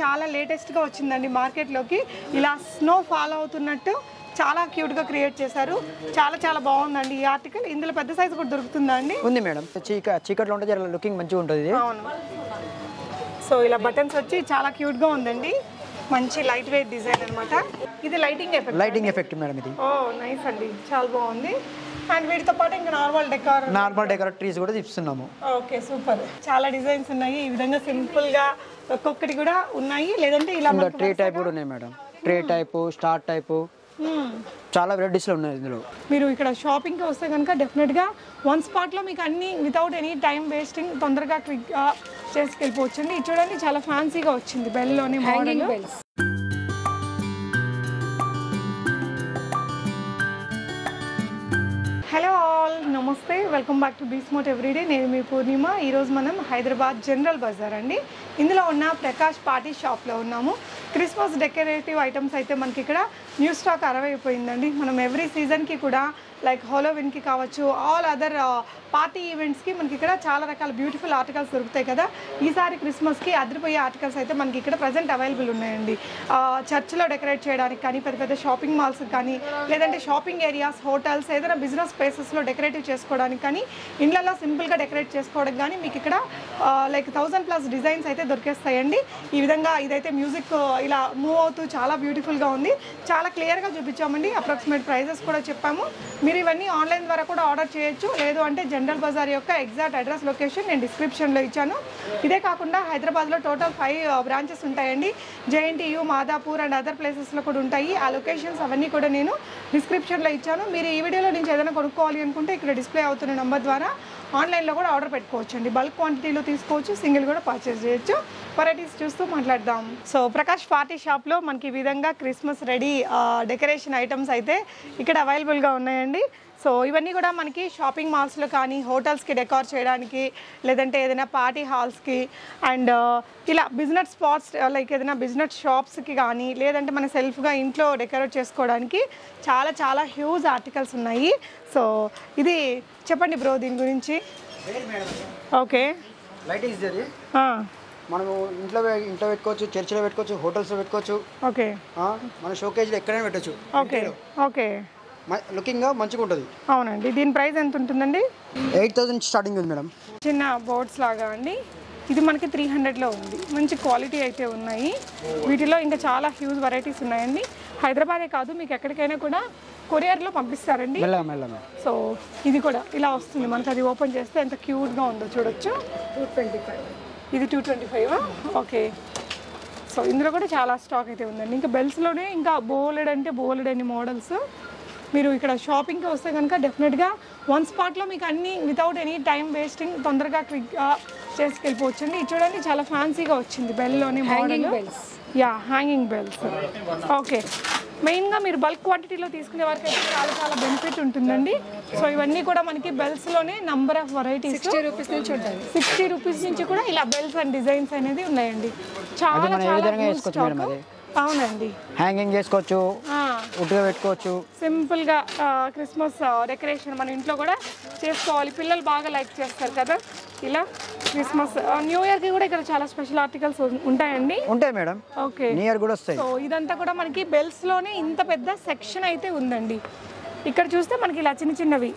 చాలా లేటెస్ట్గా వచ్చిందండి మార్కెట్లోకి. ఇలా స్నో ఫాలో అవుతున్నట్టు చాలా క్యూట్గా క్రియేట్ చేశారు. చాలా చాలా బాగుందండి ఈ ఆర్టికల్. ఇందులో పెద్ద సైజు కూడా దొరుకుతుందా అండి? ఉంది మేడం. చీక చీకట్లో ఉంటే జర లుకింగ్ మంచిగా ఉంటుంది. ఇది అవును. సో ఇలా బటన్స్ వచ్చి చాలా క్యూట్గా ఉందండి. మంచి లైట్ వెయిట్ డిజైన్ అన్నమాట. ఇది lighting effect lighting effect madam ఇది. ఓ నైస్ అండి. చాలా బాగుంది. అండ్ వీటితో పాటు ఇంకా normal decor normal decorate trees కూడా ఇస్తున్నాము ఓకే సూపర్. చాలా డిజైన్స్ ఉన్నాయి. ఈ విధంగా సింపుల్గా ఒక్కొక్కటి కూడా ఉన్నాయి లేదంటే ఇలా ట్రీ టైప్ కూడా ఉన్నాయి madam. Tree type star type. చాలా వెరైటీస్లో ఉన్నాయి ఇందులో. మీరు ఇక్కడ షాపింగ్కి వస్తే కనుక డెఫినెట్గా వన్ స్పాట్లో మీకు అన్ని వితౌట్ ఎనీ టైం వేస్టింగ్ తొందరగా క్విక్గా చేసుకెళ్ళిపోవచ్చు అండి ఇది చూడండి చాలా ఫ్యాన్సీగా వచ్చింది బెల్లోని మోడల్ హలో నమస్తే వెల్కమ్ బ్యాక్ టు బీస్మోట్ ఎవ్రీడే. నేను మీ పూర్ణిమ. ఈరోజు మనం హైదరాబాద్ జనరల్ బజార్ అండి. ఇందులో ఉన్న ప్రకాష్ పార్టీ షాప్లో ఉన్నాము. క్రిస్మస్ డెకరేటివ్ ఐటమ్స్ అయితే మనకి ఇక్కడ న్యూ స్టాక్ అరవైపోయిందండి. మనం ఎవ్రీ సీజన్కి కూడా లైక్ హోలోవిన్కి కావచ్చు ఆల్ అదర్ పార్టీ ఈవెంట్స్కి మనకి ఇక్కడ చాలా రకాల బ్యూటిఫుల్ ఆర్టికల్స్ దొరుకుతాయి కదా. ఈసారి క్రిస్మస్కి అదిరిపోయే ఆర్టికల్స్ అయితే మనకి ఇక్కడ ప్రజెంట్ అవైలబుల్ ఉన్నాయండి. చర్చ్లో డెకరేట్ చేయడానికి కానీ పెద్ద పెద్ద షాపింగ్ మాల్స్ కానీ లేదంటే షాపింగ్ ఏరియాస్ హోటల్స్ ఏదైనా బిజినెస్ ప్లేసెస్లో డెకరేటివ్ చేసుకోవడానికి కానీ ఇండ్లలో సింపుల్గా డెకరేట్ చేసుకోవడానికి కానీ మీకు ఇక్కడ లైక్ థౌజండ్ ప్లస్ డిజైన్స్ అయితే దొరికేస్తాయండి. ఈ విధంగా ఇదైతే మ్యూజిక్ ఇలా మూవ్ అవుతూ చాలా బ్యూటిఫుల్గా ఉంది. చాలా క్లియర్గా చూపించామండి. అప్రాక్సిమేట్ ప్రైజెస్ కూడా చెప్పాము. మీరు ఇవన్నీ ఆన్లైన్ ద్వారా కూడా ఆర్డర్ చేయొచ్చు. లేదు అంటే జనరల్ బజార్ యొక్క ఎగ్జాక్ట్ అడ్రస్ లొకేషన్ నేను డిస్క్రిప్షన్లో ఇచ్చాను. ఇదే కాకుండా హైదరాబాద్లో టోటల్ ఫైవ్ బ్రాంచెస్ ఉంటాయండి. జేఎన్టీయు మాదాపూర్ అండ్ అదర్ ప్లేసెస్లో కూడా ఉంటాయి. ఆ లొకేషన్స్ అవన్నీ కూడా నేను డిస్క్రిప్షన్లో ఇచ్చాను. మీరు ఈ వీడియోలో నుంచి ఏదైనా కొనుక్కోవాలి అనుకుంటే ఇక్కడ డిస్ప్లే అవుతున్న నెంబర్ ద్వారా ఆన్లైన్లో కూడా ఆర్డర్ పెట్టుకోవచ్చు అండి బల్క్ క్వాంటిటీలో తీసుకోవచ్చు సింగిల్ కూడా పర్చేస్ చేయొచ్చు. వెరైటీస్ చూస్తూ మాట్లాడదాం. సో ప్రకాష్ పార్టీ షాప్లో మనకి ఈ విధంగా క్రిస్మస్ రెడీ డెకరేషన్ ఐటమ్స్ అయితే ఇక్కడ అవైలబుల్గా ఉన్నాయండి. సో ఇవన్నీ కూడా మనకి షాపింగ్ మాల్స్లో కానీ హోటల్స్కి డెకార్ చేయడానికి లేదంటే ఏదైనా పార్టీ హాల్స్కి అండ్ ఇలా బిజినెస్ స్పాట్స్ లైక్ ఏదైనా బిజినెస్ షాప్స్కి కానీ లేదంటే మన సెల్ఫ్గా ఇంట్లో డెకరేట్ చేసుకోవడానికి చాలా చాలా హ్యూజ్ ఆర్టికల్స్ ఉన్నాయి. సో ఇది చెప్పండి బ్రో దీని గురించి. ఓకే. లైటింగ్స్ మనము ఇంట్లో ఇంట్లో పెట్టుకోవచ్చు చర్చిలో పెట్టుకోవచ్చు హోటల్స్లో పెట్టుకోవచ్చు. ఓకే. ఆ, మన షోకేజ్లో ఎక్కడైనా పెట్టచ్చు. ఓకే. ఓకే. లుకింగ్గా మంచిగా ఉంటుంది అవునండి. దీని ప్రైస్ ఎంత ఉంటుందండి ఎయిట్ థౌసండ్ స్టార్టింగ్ ఉంది మేడం. చిన్న బోర్డ్స్ లాగా అండి. ఇది మనకి త్రీ హండ్రెడ్లో ఉంది. మంచి క్వాలిటీ అయితే ఉన్నాయి. వీటిలో ఇంకా చాలా హ్యూజ్ వెరైటీస్ ఉన్నాయండి. హైదరాబాదే కాదు మీకు ఎక్కడికైనా కూడా కొరియర్లో పంపిస్తారండి. సో ఇది కూడా ఇలా వస్తుంది. మనకి అది ఓపెన్ చేస్తే ఎంత క్యూట్గా ఉందో చూడొచ్చు. Two twenty five. ఇది two twenty five okay so ఇందులో కూడా చాలా స్టాక్ అయితే ఉందండి. ఇంకా బెల్స్లోనే ఇంకా బోలెడ్ అంటే బోలెడ్ అన్ని మోడల్స్ మీరు ఇక్కడ షాపింగ్కి వస్తే కనుక డెఫినెట్గా వన్ స్పాట్లో మీకు అన్ని వితౌట్ ఎనీ టైం వేస్టింగ్ తొందరగా క్విక్గా చేసుకెళ్ళిపోవచ్చు అండి ఇది చూడండి చాలా ఫ్యాన్సీగా వచ్చింది బెల్లోని model yeah hanging bells okay మెయిన్గా మీరు బల్క్ క్వాంటిటీలో తీసుకునే వరకు అయితే చాలా చాలా బెనిఫిట్ ఉంటుందండి. సో ఇవన్నీ కూడా మనకి బెల్స్లోనే number of varieties sixty rupees నుంచి ఉంటుంది సిక్స్టీ రూపీస్ నుంచి కూడా ఇలా బెల్స్ అండ్ డిజైన్స్ అనేది ఉన్నాయండి. చాలా చాలా విధంగా అవునండి హ్యాంగింగ్ చేసుకోవచ్చు ఉట్టుగా పెట్టుకోవచ్చు. సింపుల్గా ఆ, క్రిస్మస్ డెకరేషన్ మన ఇంట్లో కూడా చేసుకోవాలి. పిల్లలు బాగా లైక్ చేస్తారు కదా. ఇలా క్రిస్మస్ న్యూ ఇయర్కి కూడా ఇక్కడ చాలా స్పెషల్ ఆర్టికల్స్ ఉంటాయండి. ఉంటాయి మేడం. ఓకే. నియర్ కూడా వస్తాయి. సో ఇదంతా కూడా మనకి బెల్స్లోనే ఇంత పెద్ద సెక్షన్ అయితే ఉందండి. ఇక్కడ చూస్తే మనకి ఇలా చిన్న చిన్నవి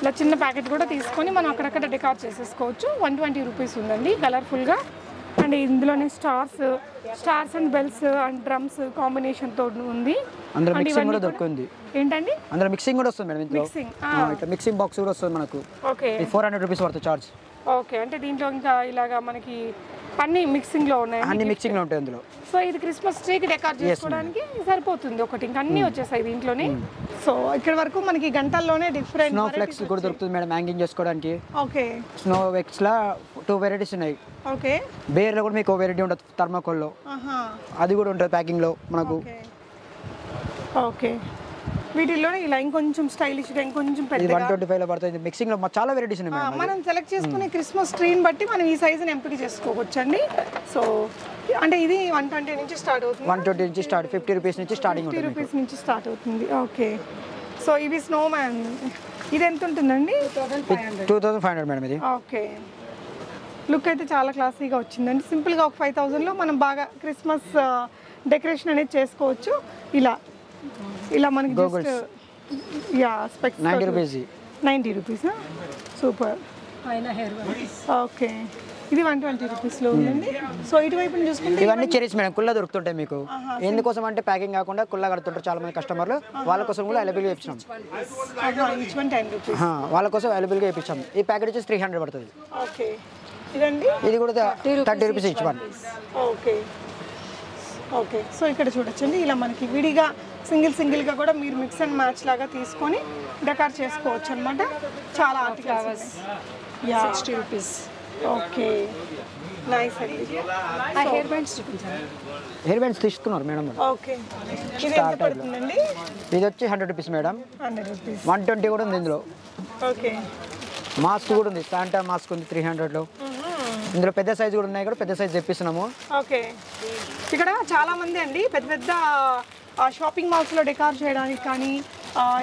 ఇలా చిన్న ప్యాకెట్ కూడా తీసుకొని మనం అక్కడక్కడ డెకార్ చేసేసుకోవచ్చు. వన్ ట్వంటీ రూపీస్ ఉందండి కలర్ఫుల్గా. అండ్ ఇందులోనే stars stars and bells and drums కాంబినేషన్తో ఉంది. అందులో మిక్సింగ్ కూడా దొరుకుతుంది. ఏంటండి? అందులో మిక్సింగ్ కూడా వస్తుంది మేడం మిక్సింగ్ ఇట్లా మిక్సింగ్ బాక్స్ కూడా వస్తుంది మనకు. ఓకే. ఫోర్ హండ్రెడ్ రూపీస్ పడుతుంది చార్జ్ ఓకే అంటే దీంట్లో ఇంకా ఇలాగా మనకి అన్ని మిక్సింగ్లో ఉన్నాయి అన్ని మిక్సింగ్లో ఉంటాయి అందులో. సో ఇది క్రిస్మస్ ట్రీకి డెకార్ చేసుకోవడానికి సరిపోతుంది ఒకటి. ఇంకా అన్ని వచ్చేసాయి దీంట్లోనే. సో ఇక్కడ వరకు మనకి గంటల్లోనే డిఫరెంట్ స్నో ఫ్లెక్స్ కూడా దొరుకుతుంది మేడం హ్యాంగింగ్ చేసుకోవడానికి. ఓకే. స్నో వెక్స్ లా టూ వెరైటీస్ ఉన్నాయి. ఓకే. బేర్లో కూడా మీకు వెరైటీ ఉంటుంది థర్మాకోల్లో ఆహా. అది కూడా ఉంటుంది ప్యాకింగ్లో మనకు. ఓకే. ఓకే. వీటిల్లోనే ఇలా ఇంకొంచెం స్టైలిష్గా ఇంకొంచెం ఇది పెద్దగా. వన్ ట్వంటీ ఫైవ్లో పడుతుంది మిక్సింగ్లో చాలా వెరైటీస్ ఉన్నాయి మనం సెలెక్ట్ చేసుకునే క్రిస్మస్ ట్రీని బట్టి మనం ఈ సైజుని ఎంపిక చేసుకోవచ్చు అండి సో అంటే ఇది వన్ ట్వంటీ నుంచి స్టార్ట్ అవుతుంది. వన్ ట్వంటీ నుంచి స్టార్ట్ ఫిఫ్టీ రూపీస్ నుంచి స్టార్టింగ్ ఫిఫ్టీ రూపీస్ నుంచి స్టార్ట్ అవుతుంది. ఓకే. సో ఇవి స్నో మ్యాన్ ఇది ఎంత ఉంటుందండి? Two thousand five hundred madam ఇది. ఓకే. లుక్ అయితే చాలా క్లాసీగా వచ్చిందండి. సింపుల్గా ఒక ఫైవ్ థౌజండ్లో మనం బాగా క్రిస్మస్ డెకరేషన్ అనేది చేసుకోవచ్చు. ఇలా ఇలా మనకి just yeah specs ninety rupees. Ninety rupees super. Okay. ఇది వన్ ట్వంటీ రూపీస్లో ఉందండి. సో ఇటువైపు చూసుకుంటే ఇవన్నీ చెరీస్ మేడం కుల్ల దొరుకుతుంటాయి మీకు. ఎందుకోసం అంటే ప్యాకింగ్ కాకుండా కుల్ల కడుతుంటారు చాలా మంది కస్టమర్లు వాళ్ళ కోసం కూడా అవైలబుల్గా ఇప్పించాం వాళ్ళ కోసం అవైలబుల్గా ఇప్పించాం ఈ ప్యాకెట్ వచ్చేసి త్రీ హండ్రెడ్ పడుతుంది. ఓకే. ఇది కూడా థర్టీ రూపీస్ ఇచ్చి ఓకే. ఓకే. సో ఇక్కడ చూడొచ్చండి ఇలా మనకి విడిగా సింగిల్ సింగిల్గా కూడా మీరు మిక్స్ అండ్ మ్యాచ్ లాగా తీసుకొని డెకార్ చేసుకోవచ్చు అనమాట చాలా articles yeah. Sixty rupees okay. Nice అండి. ఆ హెయిర్ బ్యాండ్స్ చూపించాలి హెయిర్ బ్యాండ్స్ తీసుకున్నారు మేడం ఓకే. ఇది ఎంత పడుతుందండి? ఇది వచ్చి hundred rupees madam. Hundred rupees one twenty కూడా ఉంది ఇందులో. ఓకే. మాస్క్ కూడా ఉంది. శాంటా మాస్క్ ఉంది త్రీ హండ్రెడ్లో ఇందులో పెద్ద సైజు కూడా ఉన్నాయి కూడా పెద్ద సైజు తెప్పిస్తున్నాము. ఓకే. ఇక్కడ చాలా మంది అండి పెద్ద పెద్ద షాపింగ్ మాల్స్లో డెకార్ చేయడానికి కానీ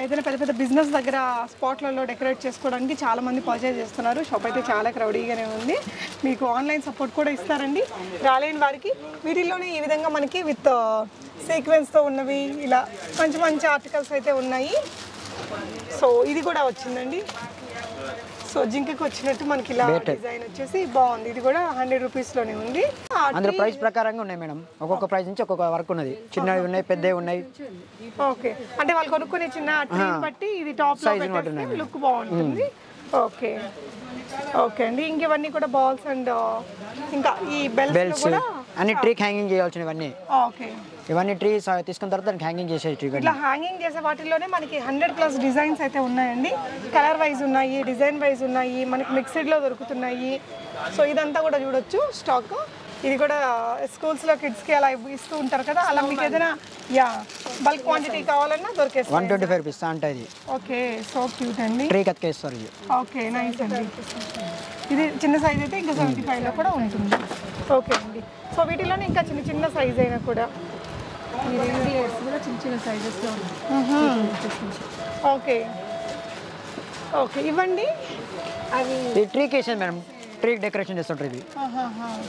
ఏదైనా పెద్ద పెద్ద బిజినెస్ దగ్గర స్పాట్లలో డెకరేట్ చేసుకోవడానికి చాలా మంది పర్చేజ్ చేస్తున్నారు. షాప్ అయితే చాలా క్రౌడీగానే ఉంది. మీకు ఆన్లైన్ సపోర్ట్ కూడా ఇస్తారండి. రాలేని వారికి వీటిల్లోనే ఈ విధంగా మనకి విత్ సీక్వెన్స్తో ఉన్నవి ఇలా మంచి మంచి ఆర్టికల్స్ అయితే ఉన్నాయి. సో ఇది కూడా వచ్చిందండి. సో జింకకి వచ్చినట్టు మనకి ఇలా డిజైన్ వచ్చేసి బాగుంది. ఇది కూడా హండ్రెడ్ రూపీస్లోనే ఉంది. ఆ అందులో ప్రైస్ ప్రకారంగా ఉన్నాయి మేడం. ఒక్కొక్క ప్రైస్ నుంచి ఒక్కొక్క వర్క్ ఉన్నది. చిన్నవి ఉన్నాయి పెద్దవి ఉన్నాయి. ఓకే అంటే వాళ్ళు కొనుక్కునే చిన్న ట్రీని బట్టి ఇది టాప్ పెట్టేస్తే లుక్ బాగుంటుంది. ఓకే ఓకే అండి. ఇంకెవన్నీ కూడా బాల్స్ అండ్ ఇంకా ఈ బెల్స్ బెల్ట్స్ కూడా అన్ని ట్రీకి హ్యాంగింగ్ చేయాల్సినవన్నీ. ఓకే ఇవన్నీ ట్రీ తీసుకున్న తర్వాత దానికి హ్యాంగింగ్ చేసే ట్రీ ఇట్లా హ్యాంగింగ్ చేసే వాటిల్లోనే మనకి హండ్రెడ్ ప్లస్ డిజైన్స్ అయితే ఉన్నాయండి. కలర్ వైజ్ ఉన్నాయి డిజైన్ వైజ్ ఉన్నాయి మనకి మిక్స్డ్లో దొరుకుతున్నాయి. సో ఇదంతా కూడా చూడొచ్చు స్టాక్ ఇది కూడా స్కూల్స్లో కిడ్స్కి అలా ఇస్తూ ఉంటారు కదా అలా మీకు ఏదైనా యా బల్క్ క్వాంటిటీ కావాలన్నా దొరికేస్తుంది వన్ ట్వంటీ ఫైవ్ రూపీస్ అంటే ఇది. ఓకే సో క్యూట్ అండి. ట్రీ కతికేస్తారు ఇది. ఓకే నైస్ అండి. ఇది చిన్న సైజ్ అయితే ఇంకా సెవెంటీ ఫైవ్లో కూడా ఉంటుంది. ఓకే అండి. సో వీటిలోనే ఇంకా చిన్న చిన్న సైజ్ అయినా కూడా ఓకే. ఓకే ఇవ్వండి. అవి ఇది ట్రీకి వేసింది మేడం. ట్రీ డెకరేషన్ చేస్తుంటారు ఇది.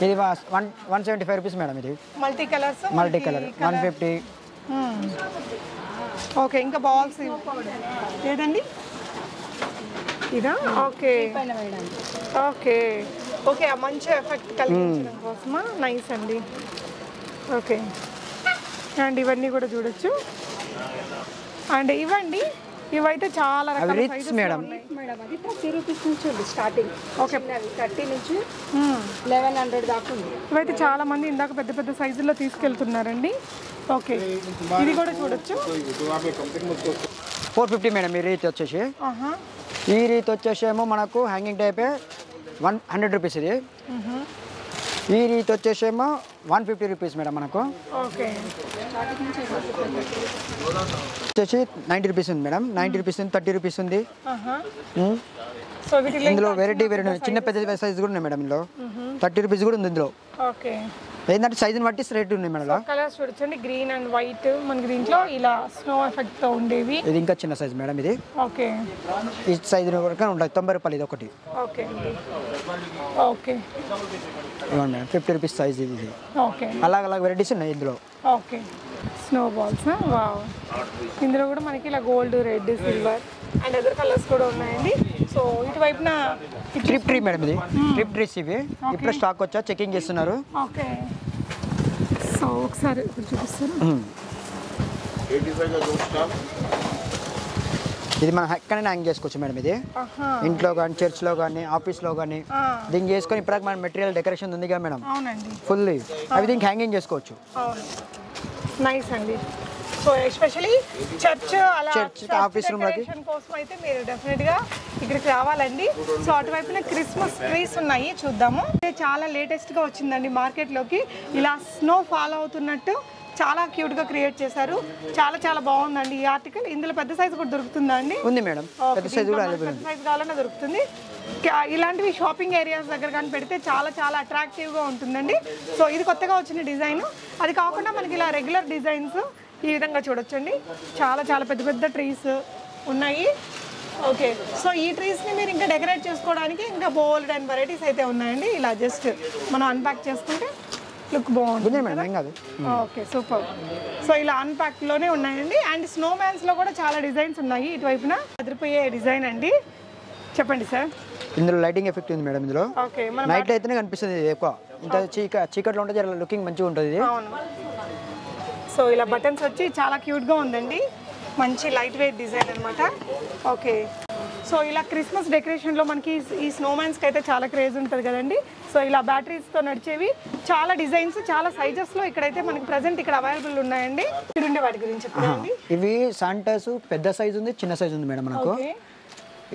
ఇది one one seventy five rupees madam ఇది. Multi colours multi colour one fifty okay ఇంకా బాల్స్ ఏదండి? ఇదా? ఓకే. ఓకే. ఓకే ఆ మంచి ఎఫెక్ట్ కలిగించడం కోసమా? నైస్ అండి. ఓకే. అండ్ ఇవన్నీ కూడా చూడొచ్చు. అండ్ ఇవ్వండి. ఇవైతే చాలా రకాల లో మేడం. మేడం అది థర్టీ రూపీస్ నుంచి ఉంది స్టార్టింగ్ ఓకే. థర్టీ నుంచి. లెవెన్ హండ్రెడ్ దాకా ఉంది. ఇవైతే చాలా మంది ఇందాక పెద్ద పెద్ద సైజుల్లో తీసుకెళ్తున్నారండి. ఓకే. ఇది కూడా చూడొచ్చు. ఫోర్ ఫిఫ్టీ మేడం ఈ రీత్ వచ్చేసి. ఆహా. ఈ రీత్ వచ్చేసేమో మనకు హ్యాంగింగ్ టైపే వన్ హండ్రెడ్ రూపీస్ ఇది. ఈ రీత్ వచ్చేసేమో వన్ ఫిఫ్టీ రూపీస్ మేడం మనకు. వచ్చేసి నైంటీ రూపీస్ ఉంది మేడం. నైంటీ రూపీస్ ఉంది థర్టీ రూపీస్ ఉంది. ఇందులో వెరైటీ వెరైటీ చిన్న పెద్ద సైజ్ కూడా ఉన్నాయి మేడం ఇందులో. థర్టీ రూపీస్ కూడా ఉంది ఇందులో. ఏంటంటే సైజుని బట్టి రేట్ ఉన్నాయి మేడం. కలర్స్ చూడొచ్చండి. గ్రీన్ అండ్ వైట్ మనకి దీంట్లో ఇలా స్నో ఎఫెక్ట్తో ఉండేవి. ఇది ఇంకా చిన్న సైజ్ మేడం ఇది. ఓకే. ఈ సైజు వరకు ఉంటుంది తొంభై రూపాయలు ఇది ఒకటి. Okay okay. ఇవ్వండి మేడం ఫిఫ్టీ రూపీస్ సైజ్ ఇది ఇది. ఓకే. అలాగ అలాగ వెరైటీస్ ఉన్నాయి ఇందులో. ఓకే. స్నో బాల్స్ వావ్ ఇందులో కూడా మనకి ఇలా gold red silver and other colours కూడా ఉన్నాయండి. సో ఇటువైపున ట్రిప్ ట్రీ మేడం ఇది. ట్రిప్ ట్రీస్ ఇవి. ఇప్పుడు స్టాక్ వచ్చా చెకింగ్ చేస్తున్నారు. ఓకే ఒకసారి ఇప్పుడు చూపిస్తారు? ఉమ్. ఇది మనం ఎక్కడైనా హ్యాంగ్ చేసుకోవచ్చు మేడం ఇది. ఇంట్లో కానీ చర్చ్లో కానీ ఆఫీస్లో కానీ ఆ, దీనికి చేసుకొని ఇప్పుడు మన మెటీరియల్ డెకరేషన్ ఉందిగా మేడం. అవునండి. ఫుల్ అవి దీనికి హ్యాంగింగ్ చేసుకోవచ్చు. నైస్ అండి. సో ఎస్పెషలీ చర్చ్ అలా. డెకరేషన్ కోసం అయితే మీరు డెఫినెట్గా ఇక్కడికి రావాలండి. సో అటువైపున క్రిస్మస్ ట్రీస్ ఉన్నాయి చూద్దాము. చాలా లేటెస్ట్గా వచ్చిందండి మార్కెట్లోకి. ఇలా స్నో ఫాల్ అవుతున్నట్టు చాలా క్యూట్గా క్రియేట్ చేశారు. చాలా చాలా బాగుందండి ఈ ఆర్టికల్ ఇందులో పెద్ద సైజ్ కూడా దొరుకుతుందా అండి? ఉంది మేడం. పెద్ద సైజ్ కావాలన్నా దొరుకుతుంది. ఇలాంటివి షాపింగ్ ఏరియాస్ దగ్గర కానీ పెడితే చాలా చాలా అట్రాక్టివ్గా ఉంటుందండి. సో ఇది కొత్తగా వచ్చిన డిజైన్ అది కాకుండా మనకి ఇలా రెగ్యులర్ డిజైన్స్ ఈ విధంగా చూడొచ్చండి. చాలా చాలా పెద్ద పెద్ద ట్రీస్ ఉన్నాయి. ఓకే. సో ఈ ట్రీస్ని మీరు ఇంకా డెకరేట్ చేసుకోవడానికి ఇంకా బోల్డ్ అండ్ వెరైటీస్ అయితే ఉన్నాయండి. ఇలా జస్ట్ మనం అన్ప్యాక్ చేసుకుంటే లుక్ బాగుంటుంది ఓకే సూపర్. సో ఇలా అన్ప్యాక్లోనే ఉన్నాయండి. అండ్ స్నో మ్యాన్స్లో కూడా చాలా డిజైన్స్ ఉన్నాయి ఇటువైపున. అదిరిపోయే డిజైన్ అండి. చెప్పండి సార్. ఇందులో లైటింగ్ ఎఫెక్ట్ ఉంది మేడం ఇందులో. నైట్ అయితేనే కనిపిస్తుంది ఇది ఎక్కువ. ఇంత చీక చీకట్లో ఉంటే లుకింగ్ మంచిగా ఉంటుంది సో ఇలా బటన్స్ వచ్చి చాలా క్యూట్గా ఉందండి. మంచి లైట్ వెయిట్ డిజైన్ అనమాట ఓకే. సో ఇలా క్రిస్మస్ డెకరేషన్లో మనకి ఈ- స్నోమ్యాన్స్కి అయితే చాలా క్రేజ్ ఉంటుంది కదండి. సో ఇలా బ్యాటరీస్తో నడిచేవి చాలా డిజైన్స్ చాలా సైజెస్లో ఇక్కడైతే మనకి ప్రజెంట్ ఇక్కడ అవైలబుల్ ఉన్నాయండి. ఇక్కడుండే వాటి గురించి ఇవి శాంటాస్ పెద్ద సైజ్ ఉంది చిన్న సైజ్ ఉంది మేడం మనకు.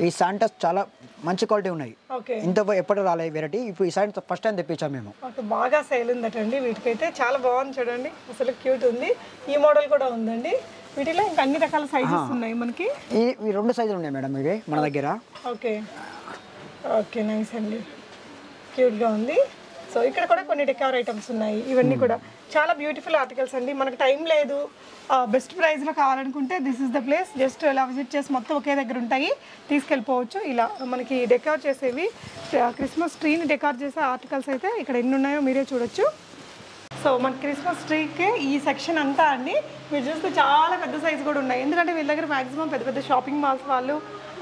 ఈ శాంటాస్ చాలా మంచి క్వాలిటీ ఉన్నాయి. ఓకే. ఇంత ఎప్పుడు రాలే వెరైటీ ఇప్పుడు ఈ సైడ్ ఫస్ట్ టైం తెప్పించాం మేము. బాగా సేల్ ఉందటండి వీటికైతే. చాలా బాగుంది చూడండి. అసలు క్యూట్ ఉంది. ఈ మోడల్ కూడా ఉందండి. వీటిలో ఇంకా అన్ని రకాల సైజెస్ ఉన్నాయి మనకి. ఈ ఈ రెండు సైజులు ఉన్నాయి మేడం ఇవి మన దగ్గర. ఓకే. ఓకే నైస్ అండి. క్యూట్గా ఉంది. సో ఇక్కడ కూడా కొన్ని డెకార్ ఐటమ్స్ ఉన్నాయి. ఇవన్నీ కూడా. చాలా బ్యూటిఫుల్ ఆర్టికల్స్ అండి. మనకు టైం లేదు. బెస్ట్ ప్రైస్లో కావాలనుకుంటే this is the place just ఇలా విజిట్ చేసి మొత్తం ఒకే దగ్గర ఉంటాయి. తీసుకెళ్ళిపోవచ్చు. ఇలా మనకి డెకార్ చేసేవి. క్రిస్మస్ ట్రీని డెకార్ చేసే ఆర్టికల్స్ అయితే ఇక్కడ ఎన్ని ఉన్నాయో మీరే చూడొచ్చు. సో మన క్రిస్మస్ ట్రీకి ఈ సెక్షన్ అంతా అండి. మీరు చూస్తే చాలా పెద్ద సైజు కూడా ఉన్నాయి. ఎందుకంటే వీళ్ళ దగ్గర మాక్సిమం పెద్ద పెద్ద షాపింగ్ మాల్స్ వాళ్ళు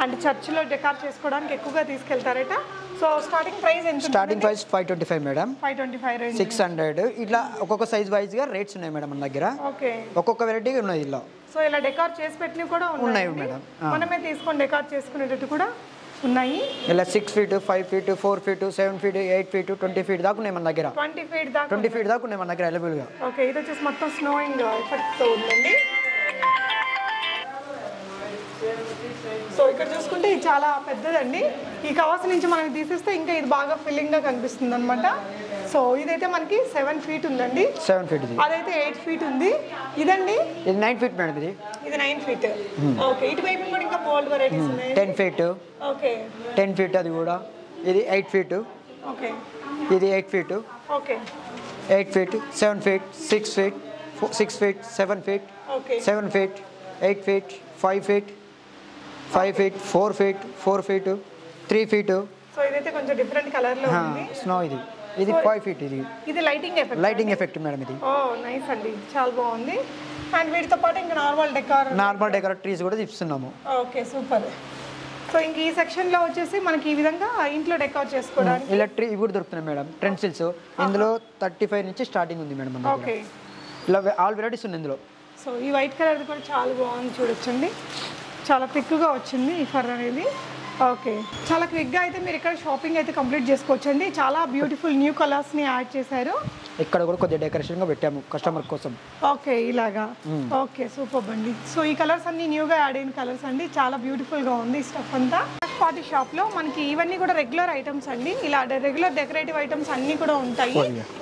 అండ్ చర్చిలో డెకార్ చేసుకోవడానికి ఎక్కువగా తీసుకెళ్తారట. సో స్టార్టింగ్ ప్రైస్ ఎంత starting price five twenty five madam five twenty five six hundred ఇట్లా ఒక్కొక్క సైజ్ వైజ్గా రేట్స్ ఉన్నాయి మేడం మన దగ్గర. ఓకే. ఒక్కొక్క వెరైటీ ఉన్నది ఇలా సో ఇలా డెకార్ చేసి పెట్టినవి కూడా ఉన్నాయి మేడం. మనమే తీసుకొని డెకార్ చేసుకునేటట్టు కూడా ఉన్నాయి? ఇలా six feet five feet four feet seven feet eight feet twenty feet దాకా ఉన్నాయి మన దగ్గర. ట్వంటీ ఫీట్ దాకా ట్వంటీ ఫీట్ దాకా ఉన్నాయి మన దగ్గర అవైలబుల్గా ఓకే ఇది వచ్చేసి మొత్తం స్నోయింగ్ ఎఫెక్ట్తో ఉందండి. సో ఇక్కడ చూసుకుంటే ఇది చాలా పెద్దదండి. ఈ కవర్స్ నుంచి మనకి తీసేస్తే ఇంకా ఇది బాగా ఫిల్లింగ్గా కనిపిస్తుంది అనమాట సో ఇదైతే మనకి సెవెన్ ఫీట్ ఉందండి. సెవెన్ ఫీట్ అదైతే ఎయిట్ ఫీట్ ఉంది. ఇదండి? ఇది నైన్ ఫీట్ మేడం ఇది. ఇది నైన్ ఫీట్. ఓకే ఇటువైపు కూడా ఇంకా బోల్డ్ వెరైటీస్ ఉన్నాయి. Ten feet. Okay. Ten feet అది కూడా. ఇది ఎయిట్ ఫీట్. ఓకే. ఇది eight feet. Okay. Eight feet seven feet six feet six feet seven feet okay. Seven feet eight feet five feet five feet four feet four feet three feet. So ఇదైతే కొంచెం different కలర్లో ఉంది. Snow ఇది. ఇది five feet ఇది. ఇది lighting effect lighting effect madam ఇది. Oh nice అండి. చాలా బాగుంది. అండ్ వీటితో పాటు ఇంకా normal decor normal decorate trees కూడా ఇస్తున్నాము ఓకే సూపర్ సో ఇంక ఈ సెక్షన్లో వచ్చేసి మనకి ఈ విధంగా ఇంట్లో డెకార్ చేసుకోవడానికి ఇలా ట్రీ ఇవి కూడా దొరుకుతున్నాయి మేడం ట్రెన్సిల్స్ ఇందులో థర్టీ ఫైవ్ నుంచి స్టార్టింగ్ ఉంది మేడం ఓకే. ఇలా ఆల్ వెరైటీస్ ఉన్నాయి ఇందులో. సో ఈ వైట్ కలర్ కూడా చాలా బాగుంది చూడొచ్చండి. చాలా థిక్గా వచ్చింది ఈ ఫర్ అనేది. ఓకే. చాలా క్విక్గా అయితే మీరు ఇక్కడ షాపింగ్ అయితే కంప్లీట్ చేసుకోవచ్చండి. చాలా బ్యూటిఫుల్ న్యూ కలర్స్ని యాడ్ చేశారు. ఇక్కడ కూడా కొద్దిగా డెకరేషన్గా పెట్టాము కస్టమర్ కోసం. ఓకే ఇలాగా. ఓకే సూపర్ అండి. సో ఈ కలర్స్ అన్ని న్యూగా యాడ్ అయిన కలర్స్ అండి. చాలా బ్యూటిఫుల్గా ఉంది స్టఫ్ అంతా. పార్టీ షాప్లో మనకి ఇవన్నీ కూడా రెగ్యులర్ ఐటమ్స్ అండి. ఇలా రెగ్యులర్ డెకరేటివ్ ఐటమ్స్ అన్ని కూడా ఉంటాయి.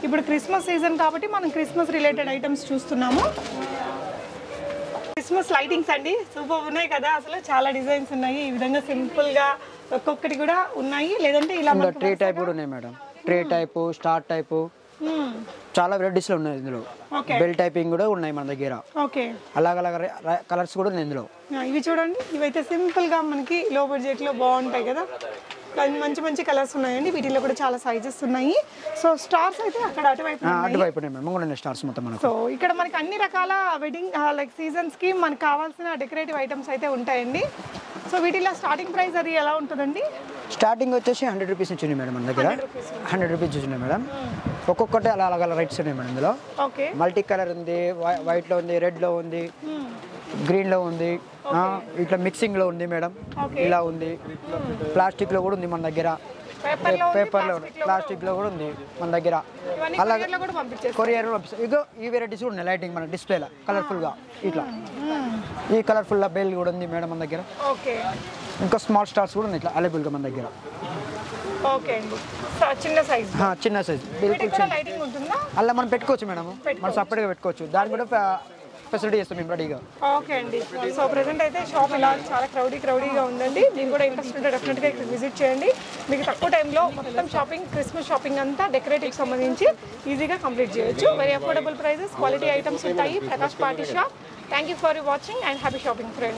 ఇప్పుడు క్రిస్మస్ సీజన్ కాబట్టి మనం క్రిస్మస్ రిలేటెడ్ ఐటమ్స్ చూస్తున్నాము. క్రిస్మస్ లైటింగ్స్ అండి. సూపర్ ఉన్నాయి కదా. అసలు చాలా డిజైన్స్ ఉన్నాయి. ఈ విధంగా సింపుల్గా ఒక్కొక్కటి కూడా ఉన్నాయి. లేదంటే ఇలా ట్రీ టైప్ కూడా ఉన్నాయి madam. Tree type star type చాలా వెరైటీస్లో ఉన్నాయి ఇందులో. బెల్ టైపింగ్ కూడా ఉన్నాయి మన దగ్గర. ఓకే అలాగ అలాగ కలర్స్ కూడా ఉన్నాయి ఇందులో. ఇవి చూడండి. ఇవైతే సింపుల్గా మనకి లో బడ్జెట్లో బాగుంటాయి కదా. మంచి మంచి కలర్స్ ఉన్నాయండి. వీటిలో కూడా చాలా సైజెస్ ఉన్నాయి. సో స్టార్స్ అయితే అక్కడ అటువైపు. అటువైపు స్టార్స్ మొత్తం సో ఇక్కడ మనకి అన్ని రకాల వెడ్డింగ్ లైక్ సీజన్స్కి మనకు కావాల్సిన డెకరేటివ్ ఐటమ్స్ అయితే ఉంటాయండి. సో వీటిలో స్టార్టింగ్ ప్రైస్ అది ఎలా ఉంటుందండి? స్టార్టింగ్ వచ్చేసి హండ్రెడ్ రూపీస్ నుంచి ఉన్నాయి మేడం మన దగ్గర. హండ్రెడ్ రూపీస్ ఉన్నాయి మేడం. ఒక్కొక్కటి అలా అలాగ రైట్స్ ఉన్నాయి మేడం ఇందులో. ఓకే. మల్టీ కలర్ ఉంది వైట్లో ఉంది రెడ్లో ఉంది. గ్రీన్లో ఉంది. ఇట్లా మిక్సింగ్లో ఉంది మేడం. ఇలా ఉంది. ప్లాస్టిక్లో కూడా ఉంది మన దగ్గర. పేపర్లో పేపర్లో ప్లాస్టిక్లో కూడా ఉంది మన దగ్గర. అలాగే కొరియర్ ఇగో ఈ వెరైటీస్ కూడా ఉన్నాయి లైటింగ్ మన డిస్ప్లేలో కలర్ఫుల్గా ఇట్లా. ఈ కలర్ఫుల్ బెల్ కూడా ఉంది మేడం మన దగ్గర. ఇంకా స్మాల్ స్టార్స్ కూడా ఉన్నాయి ఇట్లా అవైలబుల్గా మన దగ్గర. చిన్న సైజ్ చిన్న సైజ్ అలా మనం పెట్టుకోవచ్చు మేడం. మనం సపరేట్గా పెట్టుకోవచ్చు. దానికి కూడా ఫెసిలిటీ చేస్తాం మేము రెడీగా ఓకే అండి. సో ప్రెసెంట్ అయితే షాప్ ఇలా చాలా క్రౌడీ క్రౌడీగా ఉందండి. మీరు కూడా ఇంట్రెస్ట్ ఉంటే డెఫినెట్గా ఇక్కడ విజిట్ చేయండి. మీకు తక్కువ టైంలో మొత్తం షాపింగ్ క్రిస్మస్ షాపింగ్ అంతా డెకరేటివ్ సంబంధించి ఈజీగా కంప్లీట్ చేయొచ్చు. Very affordable prices quality items ఉంటాయి. Prakash party shop thank you for watching and happy shopping friend